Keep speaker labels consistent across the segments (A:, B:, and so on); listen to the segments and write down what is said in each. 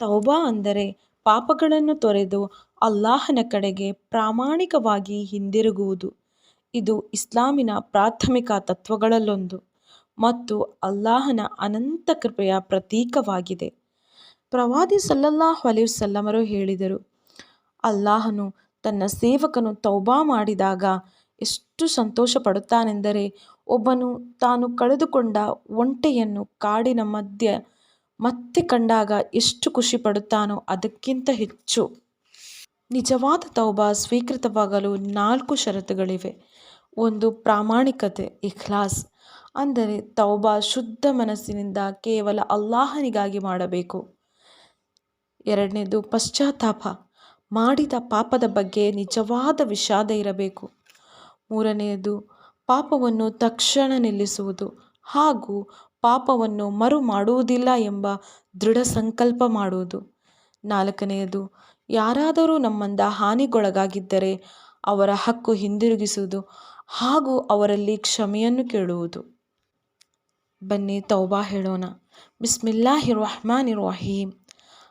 A: ತೌಬಾ ಅಂದರೆ ಪಾಪಗಳನ್ನು ತೊರೆದು ಅಲ್ಲಾಹನ ಕಡೆಗೆ ಪ್ರಾಮಾಣಿಕವಾಗಿ ಹಿಂದಿರುಗುವುದು. ಇದು ಇಸ್ಲಾಮಿನ ಪ್ರಾಥಮಿಕ ತತ್ವಗಳಲ್ಲೊಂದು ಮತ್ತು ಅಲ್ಲಾಹನ ಅನಂತ ಕೃಪೆಯ ಪ್ರತೀಕವಾಗಿದೆ. ಪ್ರವಾದಿ ಸಲ್ಲಲ್ಲಾಹು ಸಲ್ಲಮರು ಹೇಳಿದರು, ಅಲ್ಲಾಹನು ತನ್ನ ಸೇವಕನು ತೌಬಾ ಮಾಡಿದಾಗ ಎಷ್ಟು ಸಂತೋಷ ಪಡುತ್ತಾನೆಂದರೆ ಒಬ್ಬನು ತಾನು ಕಳೆದುಕೊಂಡ ಒಂಟೆಯನ್ನು ಕಾಡಿನ ಮಧ್ಯೆ ಮತ್ತೆ ಕಂಡಾಗ ಎಷ್ಟು ಖುಷಿ ಪಡುತ್ತಾನೋ ಅದಕ್ಕಿಂತ ಹೆಚ್ಚು. ನಿಜವಾದ ತೌಬಾ ಸ್ವೀಕೃತವಾಗಲು ನಾಲ್ಕು ಷರತ್ತುಗಳಿವೆ. ಒಂದು ಪ್ರಾಮಾಣಿಕತೆ, ಇಖ್ಲಾಸ್. ಅಂದರೆ ತೌಬಾ ಶುದ್ಧ ಮನಸ್ಸಿನಿಂದ ಕೇವಲ ಅಲ್ಲಾಹನಿಗಾಗಿ ಮಾಡಬೇಕು. ಎರಡನೇದು ಪಶ್ಚಾತ್ತಾಪ. ಮಾಡಿದ ಪಾಪದ ಬಗ್ಗೆ ನಿಜವಾದ ವಿಷಾದ ಇರಬೇಕು. ಮೂರನೆಯದು ಪಾಪವನ್ನು ತಕ್ಷಣ ನಿಲ್ಲಿಸುವುದು ಹಾಗೂ ಪಾಪವನ್ನು ಮರು ಮಾಡುವುದಿಲ್ಲ ಎಂಬ ದೃಢ ಸಂಕಲ್ಪ ಮಾಡುವುದು. ನಾಲ್ಕನೆಯದು, ಯಾರಾದರೂ ನಮ್ಮಿಂದ ಹಾನಿಗೊಳಗಾಗಿದ್ದರೆ ಅವರ ಹಕ್ಕು ಹಿಂದಿರುಗಿಸುವುದು ಹಾಗೂ ಅವರಲ್ಲಿ ಕ್ಷಮೆಯನ್ನು ಕೇಳುವುದು. ಬನ್ನಿ, ತೌಬಾ ಹೇಳೋಣ. ಬಿಸ್ಮಿಲ್ಲಾಹಿ ರಹಮಾನಿ ರಹೀಮ್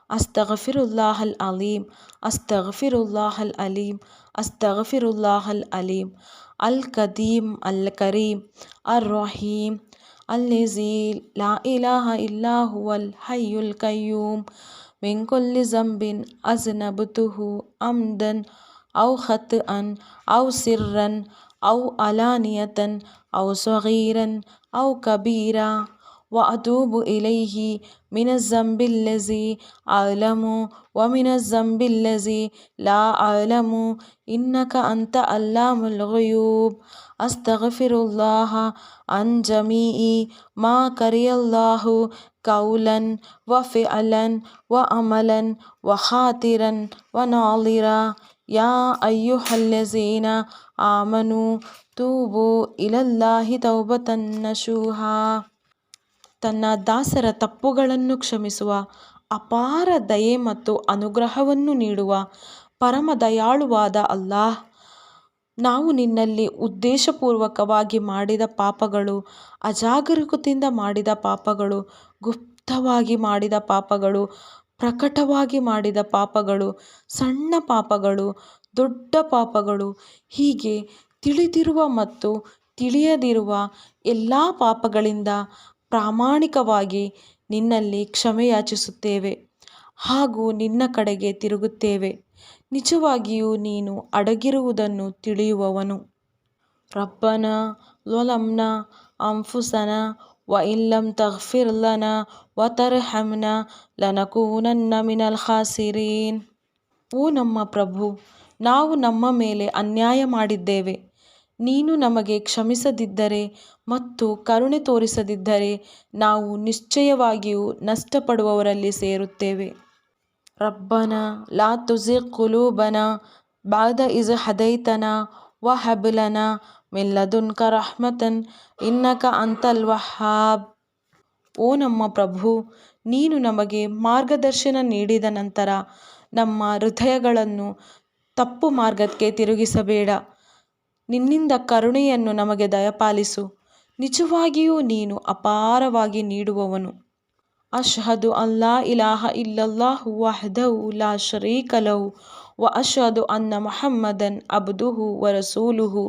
A: ಅಸ್ತಗಫಿರುಲ್ಲಾಹಲ್ ಅಲೀಮ್ ಅಸ್ತಗಫಿರುಲ್ಲಾಹಲ್ ಅಲೀಮ್ ಅಸ್ತಗಫಿರುಲ್ಲಾಹಲ್ ಅಲೀಮ್ ಅಲ್. ಕದೀಮ್ ಅಲ್. ಕರೀಮ್ ಅರ್ ರಹೀಮ್ الذي لا إله إلا هو الحي القيوم. من كل ذنب أذنبته عمدا أو خطأ أو سرا أو علانية أو صغيرا أو كبيرا. وأتوب إليه من الذنب الذي أعلم ومن الذنب الذي لا أعلم. إنك أنت علام الغيوب. أستغفر الله عن جميع ما كره الله قولا وفعلا وعملا وخاطرا وناظرا. يا أيها الذين آمنوا توبوا إلى الله توبة نصوحا ತನ್ನ ದಾಸರ ತಪ್ಪುಗಳನ್ನು ಕ್ಷಮಿಸುವ, ಅಪಾರ ದಯೆ ಮತ್ತು ಅನುಗ್ರಹವನ್ನು ನೀಡುವ ಪರಮ ದಯಾಳುವಾದ ಅಲ್ಲಾಹ್. ನಾವು ನಿನ್ನಲ್ಲಿ ಉದ್ದೇಶಪೂರ್ವಕವಾಗಿ ಮಾಡಿದ ಪಾಪಗಳು, ಅಜಾಗರೂಕತೆಯಿಂದ ಮಾಡಿದ ಪಾಪಗಳು, ಗುಪ್ತವಾಗಿ ಮಾಡಿದ ಪಾಪಗಳು, ಪ್ರಕಟವಾಗಿ ಮಾಡಿದ ಪಾಪಗಳು, ಸಣ್ಣ ಪಾಪಗಳು, ದೊಡ್ಡ ಪಾಪಗಳು, ಹೀಗೆ ತಿಳಿದಿರುವ ಮತ್ತು ತಿಳಿಯದಿರುವ ಎಲ್ಲ ಪಾಪಗಳಿಂದ ಪ್ರಾಮಾಣಿಕವಾಗಿ ನಿನ್ನಲ್ಲಿ ಕ್ಷಮೆಯಾಚಿಸುತ್ತೇವೆ ಹಾಗೂ ನಿನ್ನ ಕಡೆಗೆ ತಿರುಗುತ್ತೇವೆ. ನಿಜವಾಗಿಯೂ ನೀನು ಅಡಗಿರುವುದನ್ನು ತಿಳಿಯುವವನು. ರಬ್ಬನ ಲೊಲಂನ ಅಂಫುಸನ ವ ಇಲ್ಲಂ ತಗ್ಫಿರ್ಲನ ವ ತರ್ಹಮ್ನ ಲನಕೂನನ್ನ ಮಿನಲ್ ಖಾಸಿರೀನ್. ಓ ನಮ್ಮ ಪ್ರಭು, ನಾವು ನಮ್ಮ ಮೇಲೆ ಅನ್ಯಾಯ ಮಾಡಿದ್ದೇವೆ. ನೀನು ನಮಗೆ ಕ್ಷಮಿಸದಿದ್ದರೆ ಮತ್ತು ಕರುಣೆ ತೋರಿಸದಿದ್ದರೆ ನಾವು ನಿಶ್ಚಯವಾಗಿಯೂ ನಷ್ಟಪಡುವವರಲ್ಲಿ ಸೇರುತ್ತೇವೆ. ರಬ್ಬನ ಲಾ ತುಝಿ ಕುಲೂಬನ ಬಾದ ಇಜ್ ಹದೈತನ ವಹಬ್ ಲನಾ ಮಿನ್ ಲದುನ್ಕ ರಹ್ಮತನ್ ಇನ್ನಕ ಅಂತಲ್ ವಹಾಬ್. ಓ ನಮ್ಮ ಪ್ರಭು, ನೀನು ನಮಗೆ ಮಾರ್ಗದರ್ಶನ ನೀಡಿದ ನಂತರ ನಮ್ಮ ಹೃದಯಗಳನ್ನು ತಪ್ಪು ಮಾರ್ಗಕ್ಕೆ ತಿರುಗಿಸಬೇಡ. ನಿನ್ನಿಂದ ಕರುಣೆಯನ್ನು ನಮಗೆ ದಯಪಾಲಿಸು. ನಿಜವಾಗಿಯೂ ನೀನು ಅಪಾರವಾಗಿ ನೀಡುವವನು. ಅಶಹದು ಅಲ್ಲಾ ಇಲಾಹ ಇಲ್ಲಲ್ಲಾಹು ವಹದೌ ಲಾ ಶರೀಕ ಲಹು ವ ಅಶಹದು ಅನ್ನ ಮೊಹಮ್ಮದನ್ ಅಬ್ದುಹು ವ ರಸೂಲುಹು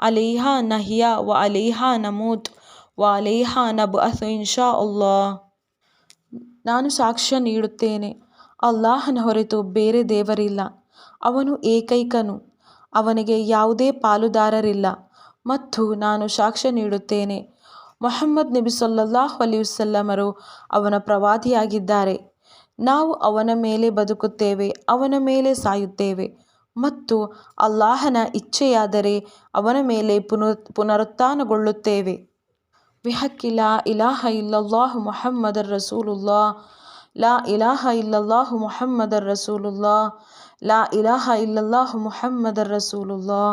A: ಅಲೈಹಾ ನಹಿಯಾ ವ ಅಲೈಹಾ ನಮೂತ್ ವ ಅಲೇಹ ನಬ್ ಅಸು ಇನ್ಶಾ ಅಲ್ಲಾಹ್ ನಾನು ಸಾಕ್ಷ್ಯ ನೀಡುತ್ತೇನೆ. ಅಲ್ಲಾಹನ ಹೊರತು ಬೇರೆ ದೇವರಿಲ್ಲ. ಅವನು ಏಕೈಕನು. ಅವನಿಗೆ ಯಾವುದೇ ಪಾಲುದಾರರಿಲ್ಲ. ಮತ್ತು ನಾನು ಸಾಕ್ಷ್ಯ ನೀಡುತ್ತೇನೆ. ಮೊಹಮ್ಮದ್ ನಬಿ ಸಲ್ಲಲ್ಲಾಹು ಅಲಿ ವಸಲ್ಲಮರು ಅವನ ಪ್ರವಾದಿಯಾಗಿದ್ದಾರೆ. ನಾವು ಅವನ ಮೇಲೆ ಬದುಕುತ್ತೇವೆ, ಅವನ ಮೇಲೆ ಸಾಯುತ್ತೇವೆ. ಮತ್ತು ಅಲ್ಲಾಹನ ಇಚ್ಛೆಯಾದರೆ ಅವನ ಮೇಲೆ ಪುನರ್, ಪುನರುತ್ಥಾನಗೊಳ್ಳುತ್ತೇವೆ. ವಿಹಕ್ಕಿಲಾ ಇಲಾಹ ಇಲ್ಲಲ್ಲಾಹು ಮೊಹಮ್ಮದರ್ ರಸೂಲುಲ್ಲಾ ಲಾ ಇಲಾಹ ಇಲ್ಲಲ್ಲಾಹು ಮುಹಮ್ಮದರ್ لا إله إلا الله محمد رسول الله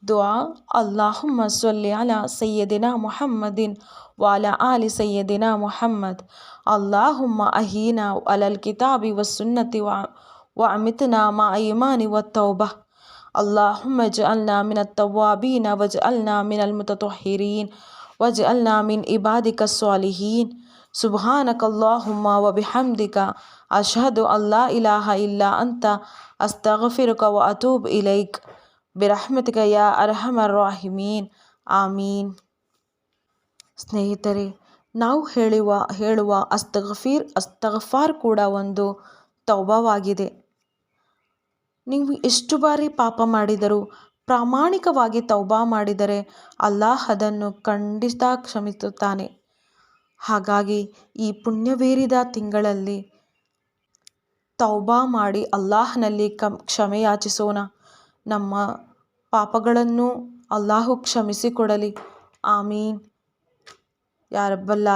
A: دعاء. اللهم صل على سيدنا محمد وعلى آل سيدنا محمد. اللهم أهينا على الكتاب والسنة وعمتنا مع إيمان والتوبة. اللهم اجعلنا من التوابين واجعلنا من المتطهرين. واجعلنا من عبادك الصالحين. ಸುಬಹಾನಕಲ್ಲಾಹುಮ್ಮ ವಬಿಹಮ್ದಿಕ. ಅಶಹದು ಅಲ್ಲಾ ಇಲಾಹ ಇಲ್ಲ ಅಂತ ಅಸ್ತಗಫಿರುಕ ವ ಅತೂಬ್ ಇಲೈಕ್. ಬಿರಹ್ಮತಿಕ ಯಾ ಅರ್ಹಮರ್ ರಾಹಿಮೀನ್. ಆಮೀನ್. ಸ್ನೇಹಿತರೆ, ನಾವು ಹೇಳುವ ಹೇಳುವ ಅಸ್ತಗಫೀರ್, ಅಸ್ತಗಫಾರ್ ಕೂಡ ಒಂದು ತೌಬವಾಗಿದೆ. ನೀವು ಎಷ್ಟು ಬಾರಿ ಪಾಪ ಮಾಡಿದರೂ, ಪ್ರಾಮಾಣಿಕವಾಗಿ ತೌಬಾ ಮಾಡಿದರೆ, ಅಲ್ಲಾಹ್ ಅದನ್ನು ಖಂಡಿತ ಕ್ಷಮಿಸುತ್ತಾನೆ. ಹಾಗಾಗಿ ಈ ಪುಣ್ಯವೇರಿದ ತಿಂಗಳಲ್ಲಿ ತೌಬಾ ಮಾಡಿ ಅಲ್ಲಾಹನಲ್ಲಿ ಕಮ್ ಕ್ಷಮೆಯಾಚಿಸೋಣ. ನಮ್ಮ ಪಾಪಗಳನ್ನು ಅಲ್ಲಾಹು ಕ್ಷಮಿಸಿಕೊಡಲಿ. ಆಮೀನ್. ಯಾ ರಬ್ಬಲ್